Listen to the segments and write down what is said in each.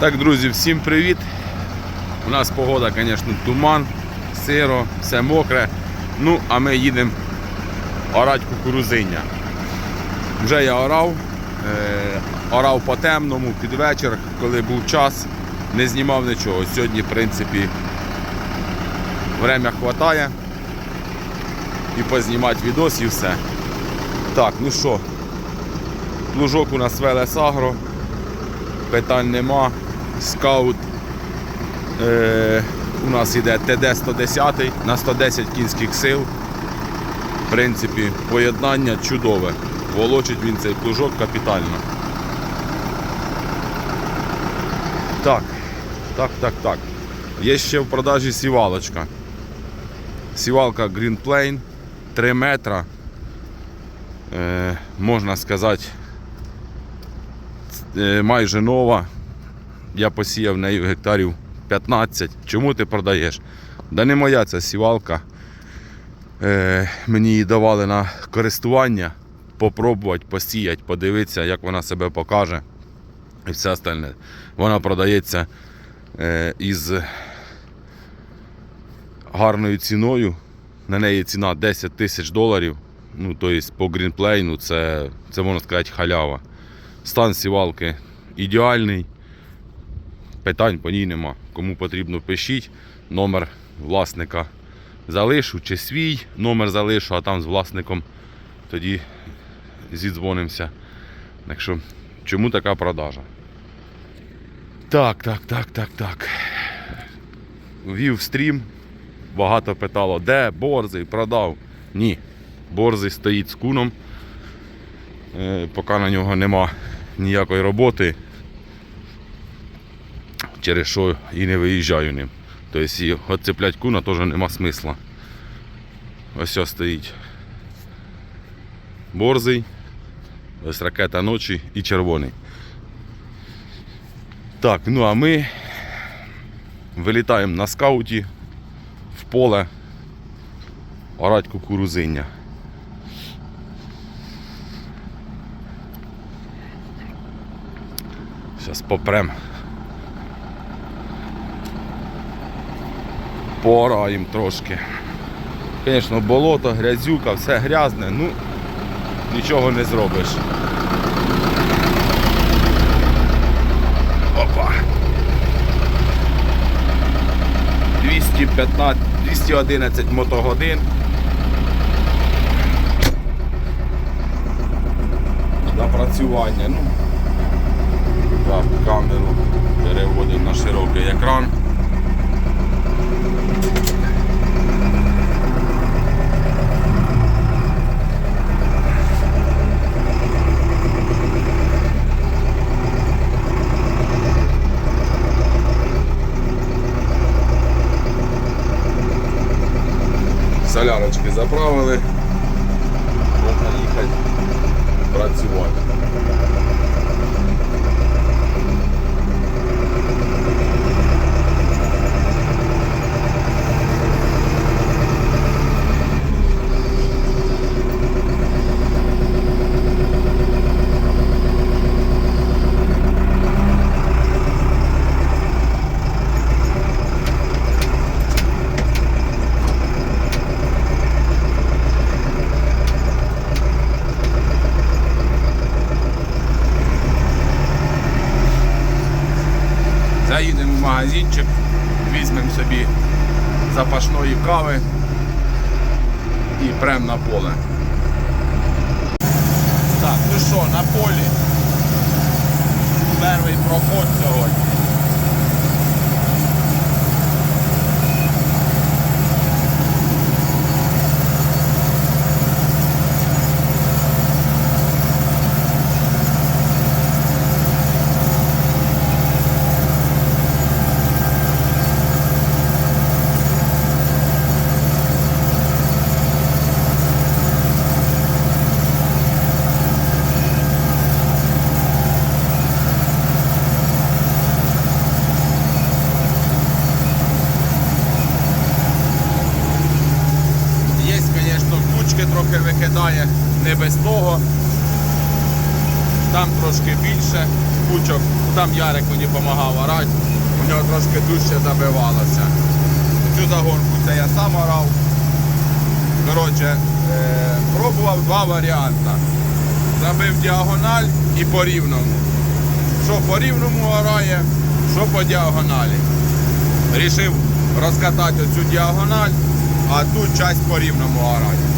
Так, друзі, всім привіт. У нас погода, звісно, туман, сиро, все мокре. Ну, а ми їдемо орати кукурузиння. Вже я орав, е, орав по темному, під вечір, коли був час, не знімав нічого. Сьогодні, в принципі, время хватає. І познімати відос і все. Так, ну що, плужок у нас Велес Агро, питань нема. Скаут е, у нас йде ТД-110 на 110 кінських сил. В принципі, поєднання чудове. Волочить він цей плужок капітально. Так, так, так, так. Є ще в продажі сівалочка. Сівалка Green Plain 3 метра. Е, можна сказати, е, майже нова. Я посіяв нею гектарів 15. Чому ти продаєш? Да не моя ця сівалка. Е, мені її давали на користування, попробувати, посіяти, подивитися, як вона себе покаже. І все остальне. Вона продається е, із гарною ціною. На неї ціна 10 тисяч доларів. Ну, тобто по грінплейну це, це можна сказати халява. Стан сівалки ідеальний. Питань по ній нема. Кому потрібно, пишіть. Номер власника залишу чи свій номер залишу, а там з власником тоді зідзвонимося. Так що, чому така продажа? Так, так, так, так, так. Вів стрім. Багато питало, де борзий, продав. Ні. Борзий стоїть з куном. Е, поки на нього нема ніякої роботи. Через що і не виїжджаю ним. Тобто і отцеплять куна теж нема смисла. Ось ось стоїть борзий, ось ракета ночі і червоний. Так, ну а ми вилітаємо на скауті в поле орать кукурузиння. Зараз попрем. Пораємо трошки. Звісно, болото, грязюка, все грязне, ну нічого не зробиш. Опа. 215, 211 мотогодин. Напрацювання. Ну, так, камеру переводимо на широкий екран. Солярочки заправили. Можна їхати працювати. Магазинчик, візьмемо собі запашної кави і прям на поле. Так, ну що, на полі. Перший проход сьогодні. Є, звісно, кучки трохи викидає, без того. Там трошки більше кучок. там Ярик мені допомагав орати, у нього трошки дужче забивалося. Цю загонку це я сам орав. Коротше, е, пробував два варіанти. Забив діагональ і по рівному. Що по рівному орає, що по діагоналі. Рішив розкатати цю діагональ, а ту часть по рівному орати.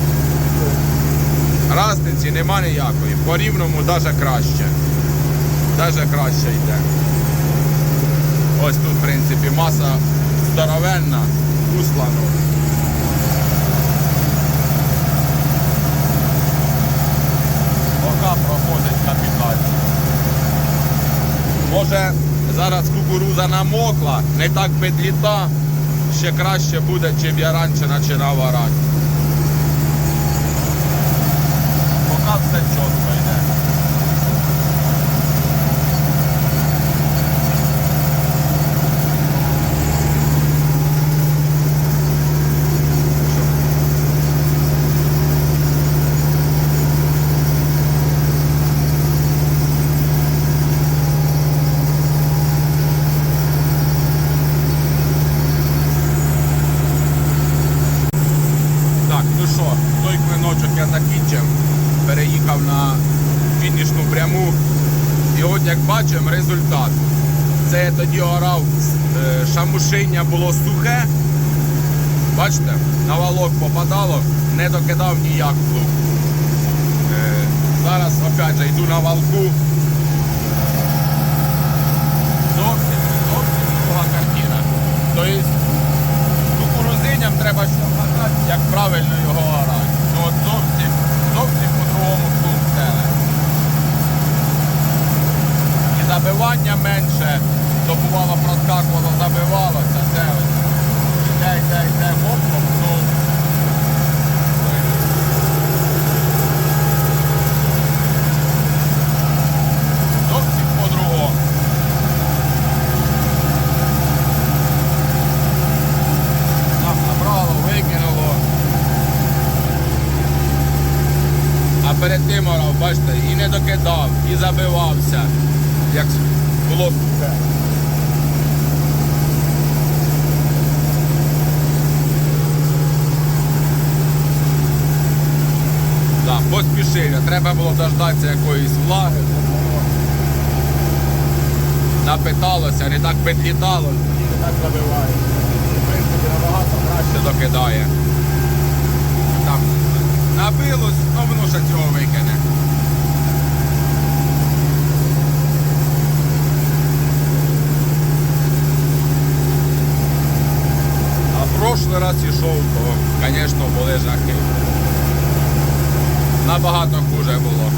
Разниці нема ніякої. По рівному навіть краще. Навіть краще йде. Ось тут, в принципі, маса здоровенна, услана. Пока проходить капітально. Може, зараз кукуруза намокла, не так підліта, ще краще буде, чим я раніше починав орати. Поки все чітко йде. Так, ну що, той клиночок я закінчив, переїхав на І от як бачимо результат. Це я тоді орав, е, шамушиння було сухе. Бачите, на валок попадало, не докидав ніяк плуг. Е, Зараз опять же йду на валку. Зовсім, зовсім друга картина. Тобто кукурузиням треба ще вгадати, як правильно його орати. Ну от зовсім, зовсім по-другому плуг стеле. І менше, то бувало проскакувало, забивалося, це ось. Йде, йде, йде, гоп, гоп, ну. По-другому. Набрало, викинуло. А перед тим орав, бачите, і не докидав, і забивався, як було. Да, поспішив, треба було дождатися якоїсь влаги, напиталося, не так підлітало, не так забиває. В принципі, набагато краще докидає. Там набилось, ну воно ще цього викине. А раз ішов, то, звісно, були жахи. Набагато хуже було.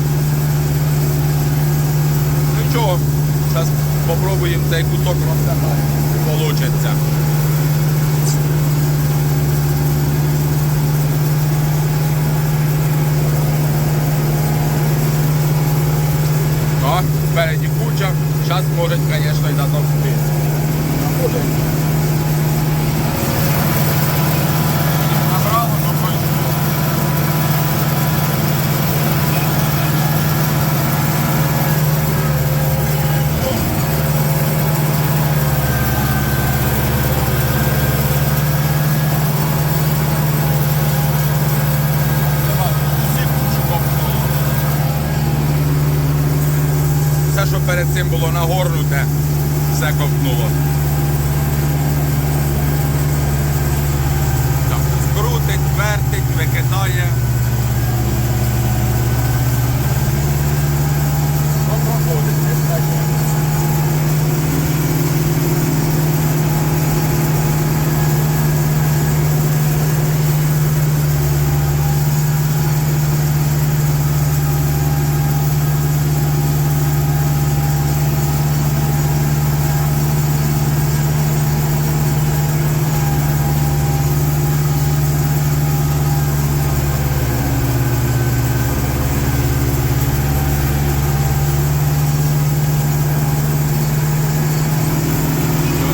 Ну нічого, зараз спробуємо цей кусок розкатати. Получиться. О, спереді куча. Зараз може, звісно, і затовсти. Набрало, ну пройшло. Все, що перед цим було нагорнуте, все ковтнуло. Так, Крутить, вертить, викидає. Ну, проходить, не стає.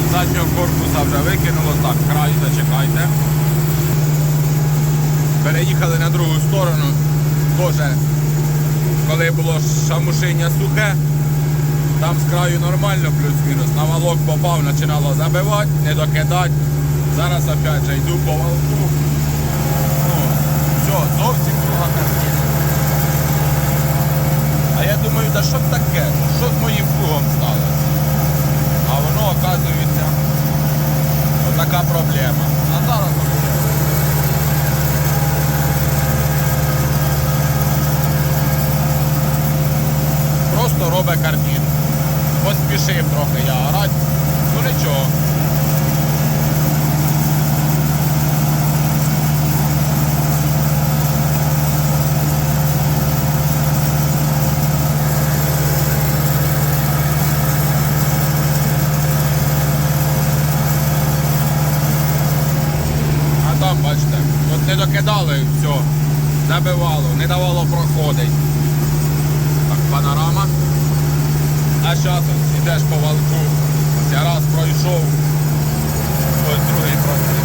З заднього корпуса вже викинуло, так, край зачекайте. Переїхали на другу сторону. Теж, коли було шамушиння сухе, Там з краю нормально, плюс-мінус. На валок попав, починало забивати, не докидати. Зараз опять же йду по валку. Ну, все, зовсім друга картина. А я думаю, та що б таке? Що з моїм плугом сталося? А воно, оказується, отака проблема. А зараз. Просто робить картину. Поспішив трохи я орать. Ну нічого. А там, бачите, от не докидали все, забивало, не давало проходить. Так, панорама. А зараз ідеш по валку. Ось я раз пройшов. Ось другий прохід.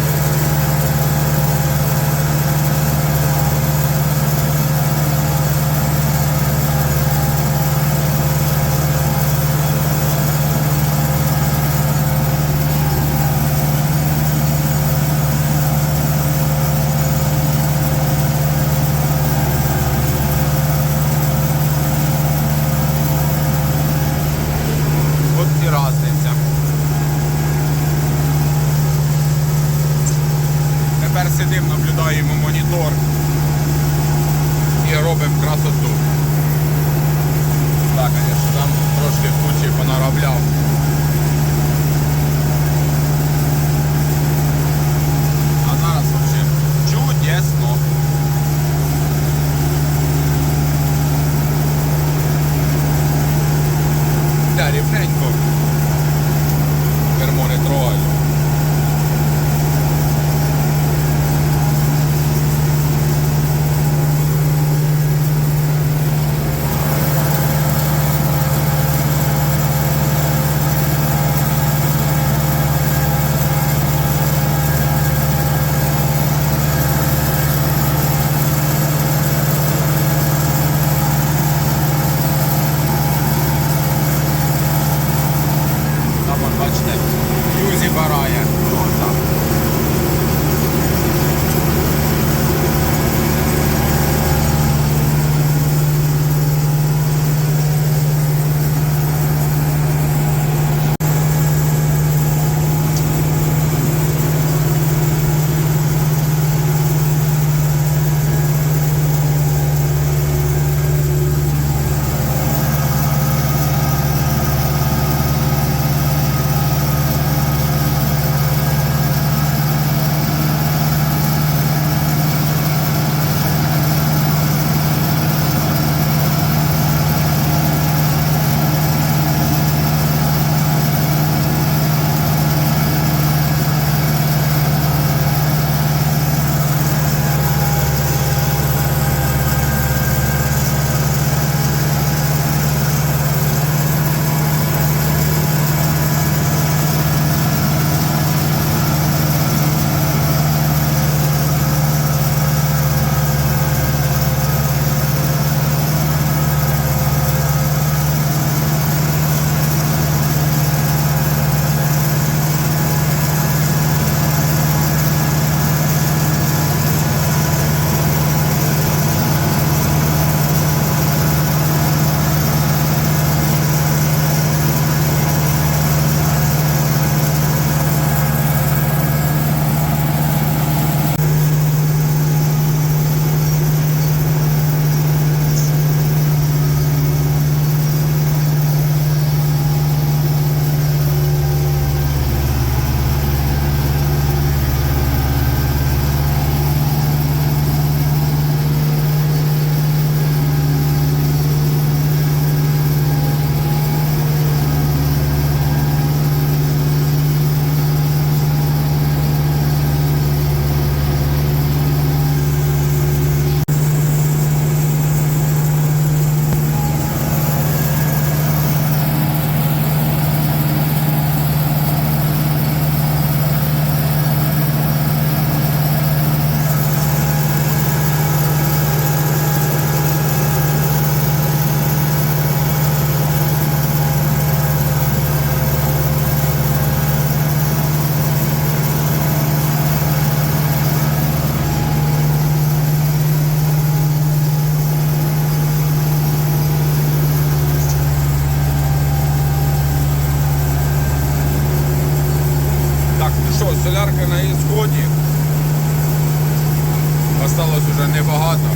Осталось уже небагато.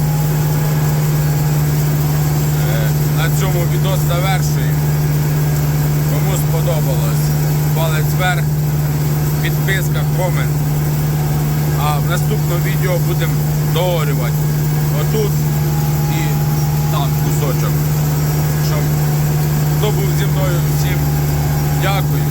Е, На цьому відос завершуємо. Кому сподобалось, палець вверх, підписка, комент. А в наступному відео будемо доорювати отут і там кусочок. Щоб хто був зі мною всім дякую.